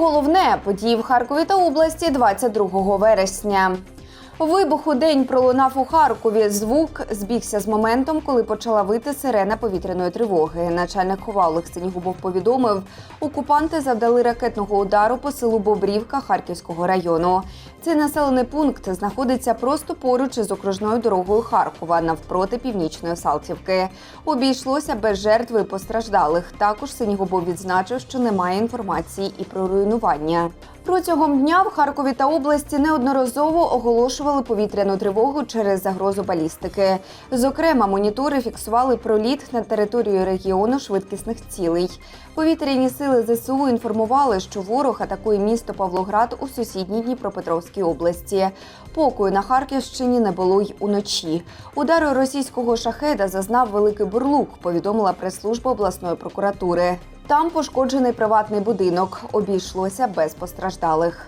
головне події в Харкові та області 22 вересня. Вибух у день пролунав у Харкові. Звук збігся з моментом, коли почала вити сирена повітряної тривоги. Начальник хова Олег Синігубов повідомив, окупанти завдали ракетного удару по селу Бобрівка Харківського району. Цей населений пункт знаходиться просто поруч із окружною дорогою Харкова навпроти північної Салтівки. Обійшлося без жертв і постраждалих. Також Синігубов відзначив, що немає інформації і про руйнування. Протягом дня в Харкові та області неодноразово оголошували повітряну тривогу через загрозу балістики. Зокрема, монітори фіксували проліт на територію регіону швидкісних цілей. Повітряні сили ЗСУ інформували, що ворог атакує місто Павлоград у сусідній Дніпропетровській області. Покою на Харківщині не було й уночі. Удару російського шахеда зазнав великий бурлук, повідомила прес-служба обласної прокуратури. Там пошкоджений приватний будинок. Обійшлося без постраждалих.